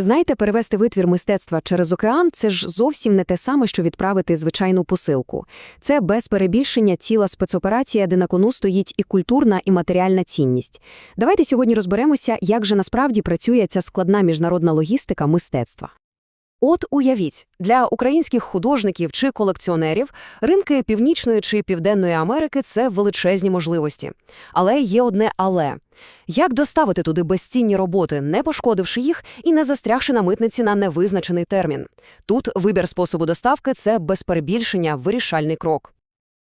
Знаєте, перевести витвір мистецтва через океан це ж зовсім не те саме, що відправити звичайну посилку. Це без перебільшення ціла спецоперація, де на кону стоїть і культурна, і матеріальна цінність. Давайте сьогодні розберемося, як же насправді працює ця складна міжнародна логістика мистецтва. От уявіть, для українських художників чи колекціонерів ринки Північної чи Південної Америки – це величезні можливості. Але є одне «але». Як доставити туди безцінні роботи, не пошкодивши їх і не застрягши на митниці на невизначений термін? Тут вибір способу доставки – це без перебільшення вирішальний крок.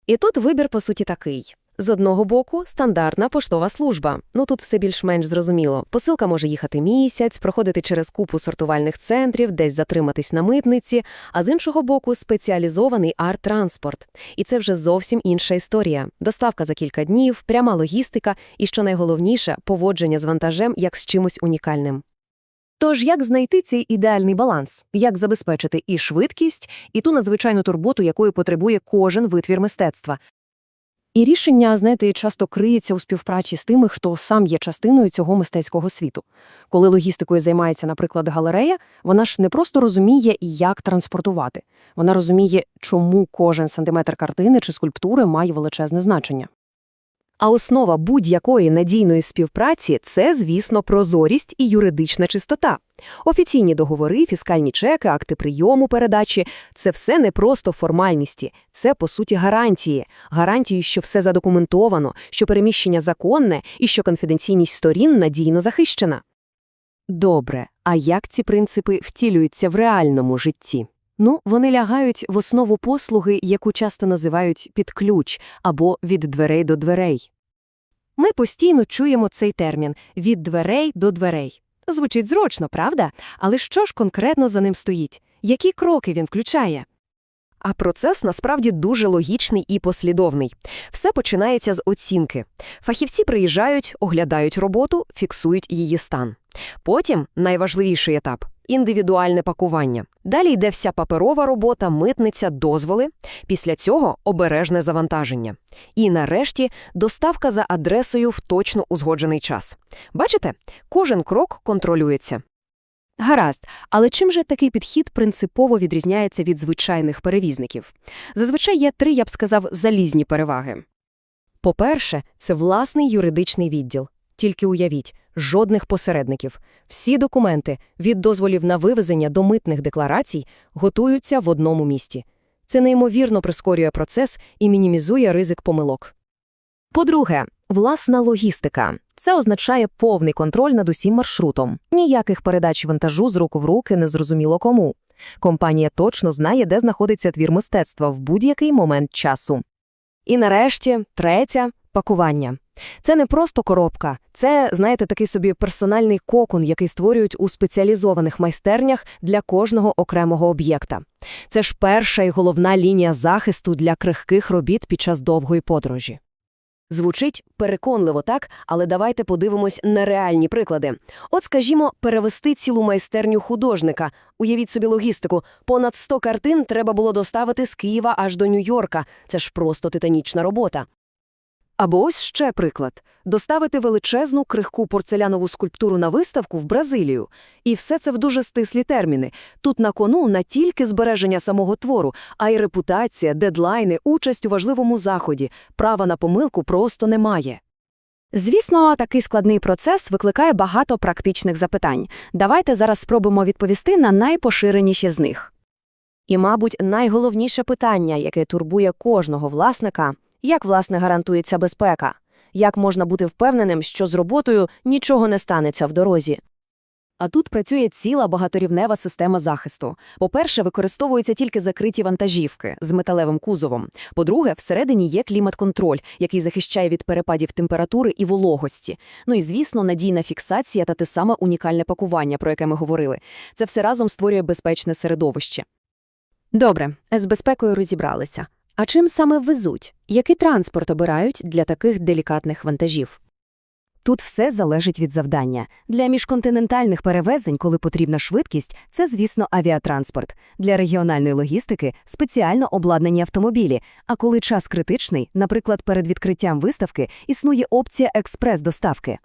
І тут вибір, по суті, такий. З одного боку, стандартна поштова служба. Ну тут все більш-менш зрозуміло. Посилка може їхати місяць, проходити через купу сортувальних центрів, десь затриматись на митниці, а з іншого боку, спеціалізований арт-транспорт. І це вже зовсім інша історія. Доставка за кілька днів, пряма логістика і, що найголовніше, поводження з вантажем як з чимось унікальним. Тож, як знайти цей ідеальний баланс? Як забезпечити і швидкість, і ту надзвичайну турботу, якої потребує кожен витвір мистецтва? І рішення, знаєте, часто криється у співпраці з тими, хто сам є частиною цього мистецького світу. Коли логістикою займається, наприклад, галерея, вона ж не просто розуміє, як транспортувати. Вона розуміє, чому кожен сантиметр картини чи скульптури має величезне значення. А основа будь-якої надійної співпраці – це, звісно, прозорість і юридична чистота. Офіційні договори, фіскальні чеки, акти прийому передачі – це все не просто формальності, це, по суті, гарантії. Гарантії, що все задокументовано, що переміщення законне і що конфіденційність сторін надійно захищена. Добре, а як ці принципи втілюються в реальному житті? Ну, вони лягають в основу послуги, яку часто називають «під ключ» або «від дверей до дверей». Ми постійно чуємо цей термін «від дверей до дверей». Звучить зручно, правда? Але що ж конкретно за ним стоїть? Які кроки він включає? А процес насправді дуже логічний і послідовний. Все починається з оцінки. Фахівці приїжджають, оглядають роботу, фіксують її стан. Потім найважливіший етап індивідуальне пакування. Далі йде вся паперова робота, митниця, дозволи. Після цього обережне завантаження. І нарешті доставка за адресою в точно узгоджений час. Бачите, кожен крок контролюється. Гаразд, але чим же такий підхід принципово відрізняється від звичайних перевізників? Зазвичай є три, я б сказав, залізні переваги. По-перше, це власний юридичний відділ. Тільки уявіть, жодних посередників. Всі документи, від дозволів на вивезення до митних декларацій, готуються в одному місті. Це неймовірно прискорює процес і мінімізує ризик помилок. По-друге, власна логістика. Це означає повний контроль над усім маршрутом. Ніяких передач вантажу з рук в руки незрозуміло кому. Компанія точно знає, де знаходиться твір мистецтва в будь-який момент часу. І нарешті, третя пакування. Це не просто коробка, це, знаєте, такий собі персональний кокон, який створюють у спеціалізованих майстернях для кожного окремого об'єкта. Це ж перша і головна лінія захисту для крихких робіт під час довгої подорожі. Звучить переконливо так, але давайте подивимось на реальні приклади. От, скажімо, перевести цілу майстерню художника. Уявіть собі логістику. Понад 100 картин треба було доставити з Києва аж до Нью-Йорка. Це ж просто титанічна робота. Або ось ще приклад – доставити величезну крихку порцелянову скульптуру на виставку в Бразилію. І все це в дуже стислі терміни. Тут на кону не тільки збереження самого твору, а й репутація, дедлайни, участь у важливому заході. Права на помилку просто немає. Звісно, такий складний процес викликає багато практичних запитань. Давайте зараз спробуємо відповісти на найпоширеніші з них. І, мабуть, найголовніше питання, яке турбує кожного власника – як, власне, гарантується безпека? Як можна бути впевненим, що з роботою нічого не станеться в дорозі? А тут працює ціла багаторівнева система захисту. По-перше, використовуються тільки закриті вантажівки з металевим кузовом. По-друге, всередині є клімат-контроль, який захищає від перепадів температури і вологості. Ну і, звісно, надійна фіксація та те саме унікальне пакування, про яке ми говорили. Це все разом створює безпечне середовище. Добре, з безпекою розібралися. А чим саме везуть? Який транспорт обирають для таких делікатних вантажів? Тут все залежить від завдання. Для міжконтинентальних перевезень, коли потрібна швидкість, це, звісно, авіатранспорт. Для регіональної логістики – спеціально обладнані автомобілі. А коли час критичний, наприклад, перед відкриттям виставки, існує опція експрес-доставки.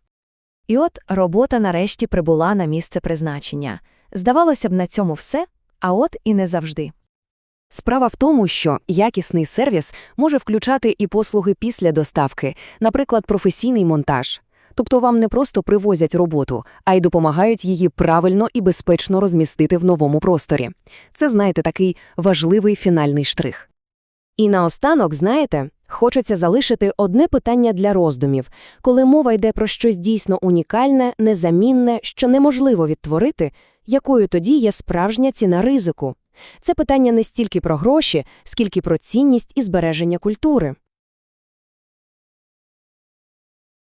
І от робота нарешті прибула на місце призначення. Здавалося б, на цьому все, а от і не завжди. Справа в тому, що якісний сервіс може включати і послуги після доставки, наприклад, професійний монтаж. Тобто вам не просто привозять роботу, а й допомагають її правильно і безпечно розмістити в новому просторі. Це, знаєте, такий важливий фінальний штрих. І наостанок, знаєте, хочеться залишити одне питання для роздумів. Коли мова йде про щось дійсно унікальне, незамінне, що неможливо відтворити, якою тоді є справжня ціна ризику? Це питання не стільки про гроші, скільки про цінність і збереження культури.